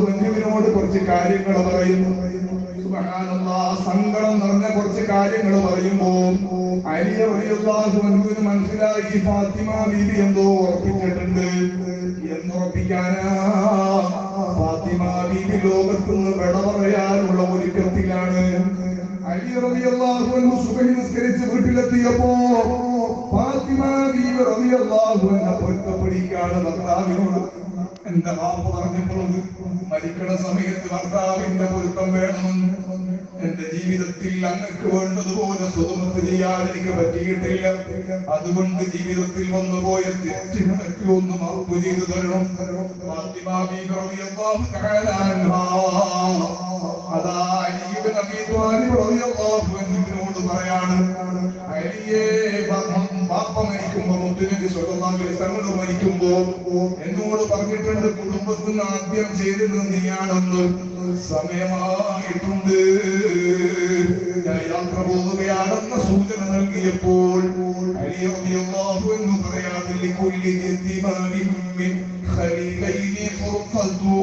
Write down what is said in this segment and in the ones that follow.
അൻഹുവിനോട് കുറച്ച് കാര്യങ്ങൾ പറയുന്നു. സങ്കടം നിറഞ്ഞ കുറച്ച് കാര്യങ്ങൾ പറയുമ്പോൾ അലി റളിയല്ലാഹു അൻഹുവിന് മനസ്സിലായി. ഫാത്തിമ ബീബി എന്തോ ഉറപ്പിച്ചിട്ടുണ്ട്. എന്നുറപ്പിക്കാനാ ഫാത്തിമ ബീബി ലോകത്ത് നിന്ന് വിട പറയാനുള്ള ഒരുക്കത്തിലാണ്. അലി അൻഹു സുബഹി നിസ്കരിച്ച് വീട്ടിലെത്തിയപ്പോ പൊരുത്തപ്പെടിക്കാണ് ഭർത്താവിനോട്. എന്റെ വാപ്പ പറഞ്ഞപ്പോഴത് മരിക്കണ സമയത്ത് ഭർത്താവിന്റെ പൊരുത്തം വേണമെന്ന് എന്റെ ജീവിതത്തിൽ അങ്ങക്ക് വേണ്ടതുപോലെ സുഖമത്ത് ചെയ്യാൻ എനിക്ക് പറ്റിയിട്ടില്ല. അതുകൊണ്ട് ജീവിതത്തിൽ വന്നുപോയ തെറ്റിനൊക്കെ ഒന്ന് മാപ്പ് ചെയ്തു തരണം. അതാ അലീബ് നബി ത്വാലിബ് റളിയല്ലാഹു അൻഹുവിനോട് പറയാണ് അലിയേ ബാപ്പ മരിക്കുമ്പോ മുത്തുനബി സ്വല്ലല്ലാഹു അലൈഹി വസല്ലം മരിക്കുമ്പോ എന്നോട് പറഞ്ഞിട്ടുണ്ട് കുടുംബത്തിൽ നിന്ന് ആദ്യം ചെയ്തത് നീയാണെന്ന് സമയമായിട്ടുണ്ട് ഞാൻ യാത്ര പോവുകയാണെന്ന സൂചന നൽകിയപ്പോൾ അലി റളിയല്ലാഹു അൻഹു പറയാതില്ല കുല്ലി യതീമാനിൻ മിൻ ഖലീലൈനി ഫുർഖതു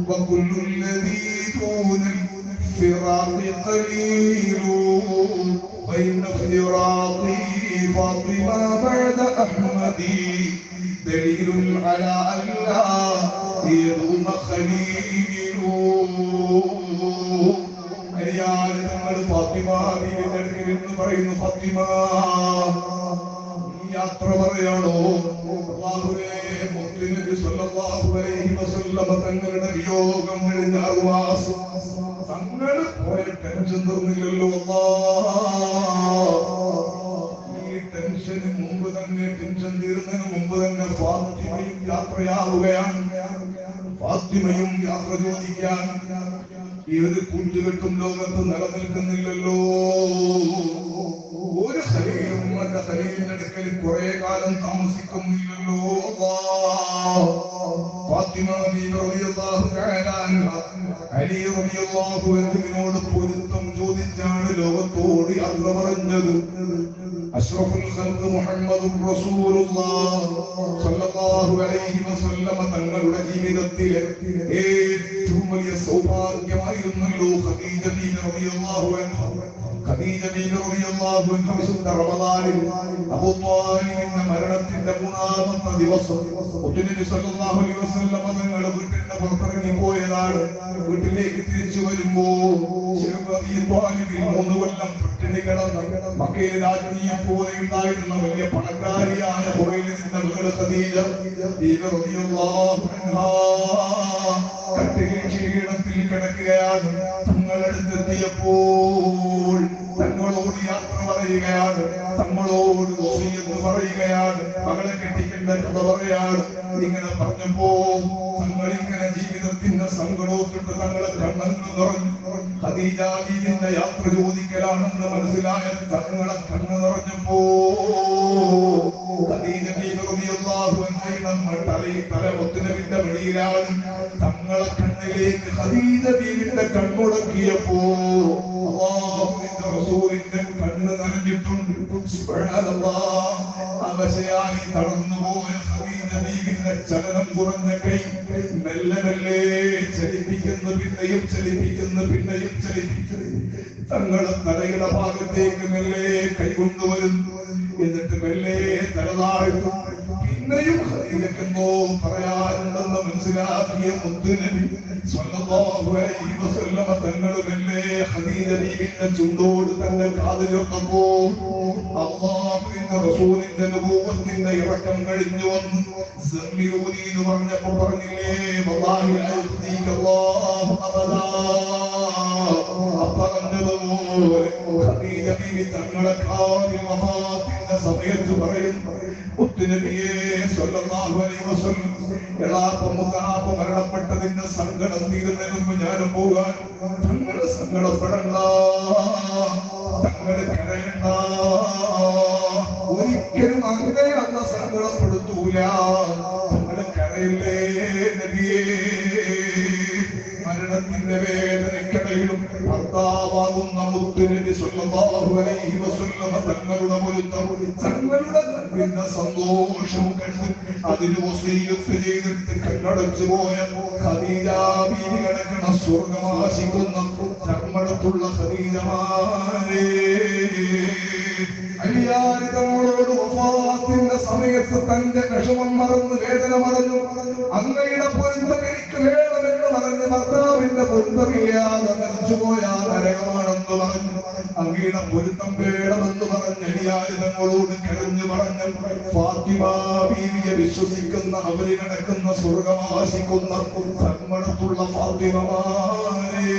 وكل الذي دون الفراق قليل بين افتراقي فاطمة بعد أحمدي دليل على أن لا يدوم خليل അരിയാൽ തങ്ങൾ ഫാത്തിമ ബീവിയുടെ അടുക്കൽ എന്ന് പറയുന്നു ഫാത്തിമ നീ യാത്ര പറയാണോ അല്ലാഹുവേ മുത്തുനബി സല്ലല്ലാഹു അലൈഹി വസല്ലമ തങ്ങളുടെ വിയോഗം കഴിഞ്ഞ അറുവാസം തങ്ങൾ പോയ ടെൻഷൻ തീർന്നില്ലല്ലോ അല്ലാഹ് ടെൻഷന് മുമ്പ് തന്നെ പിഞ്ചം തീർന്നതിന് മുമ്പ് തന്നെ ഫാത്തിമയും യാത്രയാവുകയാണ്. ഫാത്തിമയും യാത്ര ചോദിക്കാൻ ഈ ഒരു കൂട്ടുകെട്ടും ലോകത്ത് നിലനിൽക്കുന്നില്ലല്ലോ. ഒരു ഹലീലും മറ്റേ ഹലീലിന്റെ അടുക്കൽ കുറെ കാലം താമസിക്കുന്നില്ലല്ലോ. അല്ലാഹ്. ഫാത്തിമ ബീവി റളിയല്ലാഹു തആല അൻഹ. അലി റളിയല്ലാഹു അൻഹുവിനോട് പൊരുത്തം ചോദിച്ചാണ് ലോകത്തോട് യാത്ര പറഞ്ഞത്. അഷ്റഫുൽ ഖൽഖ് മുഹമ്മദുർ റസൂലുള്ളാഹ് സ്വല്ലല്ലാഹു അലൈഹി വസല്ലമ തങ്ങളുടെ ജീവിതത്തിലെ ഏറ്റവും വലിയ സൗഭാഗ്യമായിരുന്നല്ലോ ഖദീജ ബീവി റളിയല്ലാഹു അൻഹ. ഖദീജ ബീവി റളിയല്ലാഹു അൻഹ വിശുദ്ധ റമദാനിൽ അബൂ ത്വാലിബിന്റെ മരണത്തിന്റെ മൂന്നാമത്തെ ദിവസം മുത്തുനബി സല്ലല്ലാഹു അലൈഹി വസല്ലമ തങ്ങളുടെ വീട്ടിന്റെ പുറത്തിറങ്ങി പോയതാണ്. വീട്ടിലേക്ക് തിരിച്ചു വരുമ്പോ ശിവ അബീ പട്ടിണി കിടന്ന് മക്കയിൽ രാജ്ഞിയെ പോലെ ഉണ്ടായിരുന്ന വലിയ പണക്കാരിയായ പുറയിൽ നിന്ന കട്ടിലിൽ ക്ഷീണത്തിൽ കിടക്കുകയാണ് തങ്ങളെടുത്തെത്തിയപ്പോൾ തങ്ങളോട് യാത്ര പറയുകയാണ് തങ്ങളോട് വസിയത്ത് പറയുകയാണ് മകളെ കെട്ടിക്കേണ്ട കഥ പറയാണ് ഇങ്ങനെ പറഞ്ഞപ്പോ തങ്ങളിങ്ങനെ ജീവിതത്തിന്റെ സങ്കടവും തങ്ങളെ കണ്ണങ്ങൾ നിറഞ്ഞു ഖദീജ ബീവിന്റെ യാത്ര ചോദിക്കലാണെന്ന് മനസ്സിലായ കണ്ണുകളെ കണ്ണു നിറഞ്ഞപ്പോ ഖദീജ ബീവി റളിയല്ലാഹു അൻഹ തലയിൽ തല മുത്തുനബിന്റെ വെളിയിലാണ് തങ്ങളെ കണ്ണിലേക്ക് ഖദീജ ബീവിന്റെ കണ്ണുടക്കിയപ്പോ റസൂലിന്റെ കണ്ണ് നനഞ്ഞിട്ടുണ്ട് സുബ്ഹാനല്ലാഹ് അവശയായി തളർന്നുപോയ ഖദീജ ബീവിന്റെ ചലനം കുറഞ്ഞ കൈ മെല്ലെ മെല്ലെ ചലിപ്പിക്കുന്നു പിന്നെയും ചലിപ്പിക്കുന്നു പിന്നെയും ചലിപ്പിക്കുന്നു തങ്ങളുടെ തലയുടെ ഭാഗത്തേക്ക് മെല്ലെ കൈകൊണ്ടുവരുന്നു എന്നിട്ട് മെല്ലെ തലതാഴ്ത്തും പിന്നെയും ഖദീജക്കെന്തോ പറയാനുണ്ടെന്ന് മനസ്സിലാക്കിയ മുത്തുനബി തങ്ങൾ മെല്ലെ ഖദീജ ചുണ്ടോട് തന്നെ കാതിലൊട്ടപ്പോ അള്ളാഹുവിന്റെ റസൂലിന്റെ നബൂവത്തിന്റെ ഇറക്കം കഴിഞ്ഞു വന്നു. സമ്മിയൂനി എന്ന് പറഞ്ഞപ്പോ പറഞ്ഞില്ലേ പറഞ്ഞതുപോലെ തങ്ങളെ കാര്യം വഫാത്തിന്റെ സമയത്ത് പറയുന്നു മരണപ്പെട്ടതിന്റെ സങ്കടം തീരുന്നതിന് ഞാനും പോകാൻ. തങ്ങളെ സങ്കടപ്പെടണ്ട. തങ്ങളെ കരയണ്ട. ഒരിക്കലും അങ്ങനെ അന്ന സങ്കടപ്പെടുത്തൂല. തങ്ങളെ കരയില്ലേ നബിയേ? മരണത്തിന്റെ വീട്ടുകടയിലും ഭർത്താവാകുന്ന മുത്തുനബി സല്ലല്ലാഹു അലൈഹി വസല്ലം തങ്ങളുടെ പൊരുത്തം തങ്ങളുടെ കണ്ണിന്റെ സന്തോഷം കണ്ട് അതിന് വസീയത്ത് ചെയ്തിട്ട് കണ്ണടച്ചു പോയ ഖദീജ ബീവി കിടക്കണ സ്വർഗമാശിക്കുന്ന ധർമ്മടത്തുള്ള ഖദീജമാരേ അലിയാരി തങ്ങളോട് വഫാത്തിന്റെ സമയത്ത് തന്റെ വിഷമം മറന്ന് വേദന മറന്നു അങ്ങയുടെ പൊരുത്തം എനിക്ക് വേണമെന്ന് പറഞ്ഞ് ഭർത്താവിന്റെ പൊരുത്തമില്ലാതെ മരിച്ചുപോയാൽ നരകമാണെന്ന് പറഞ്ഞു. അങ്ങയുടെ പൊരുത്തം വേണമെന്ന് പറഞ്ഞ് അനുയായുധങ്ങളോട് കിടഞ്ഞു പറഞ്ഞു ഫാത്തിമ ബീവിയെ വിശ്വസിക്കുന്ന അവരിൽ നടക്കുന്ന സ്വർഗമാശിക്കുന്ന ധർമ്മടത്തുള്ള ഫാത്തിമമാരേ.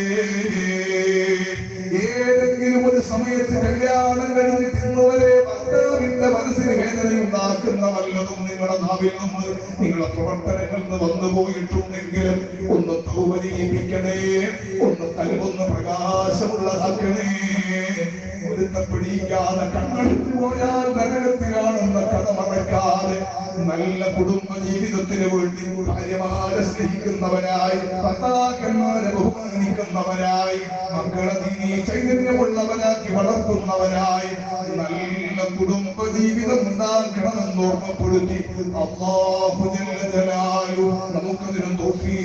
ഉണ്ടാക്കുന്ന വല്ലതും നിങ്ങളുടെ നാവിൽ നിങ്ങളുടെ പ്രവർത്തനങ്ങളിൽ വന്നു പോയിട്ടുണ്ടെങ്കിലും ഒന്ന് തൗപരീപിക്കണേ ഒന്ന് കൽവൊന്ന് പ്രകാശമുള്ളതാക്കണേ പിടിക്കാതെ കണ്ണെടുത്തു പോയാൽ നരകത്തിലാണെന്ന കഥ മറക്കാതെ നല്ല കുടുംബ ജീവിതത്തിന് വേണ്ടി ഭാര്യമാരെ സ്നേഹിക്കുന്നവരായി ഭർത്താക്കന്മാരെ ബഹുമാനിക്കുന്നവരായി മക്കളെ നീ ചൈതന്യമുള്ളവരാക്കി വളർത്തുന്നവരായി നല്ല കുടുംബ ജീവിതം ഉണ്ടാക്കണമെന്ന് ഓർമ്മപ്പെടുത്തി. അള്ളാഹു ജലാലു നമുക്കതിന് തോഫീ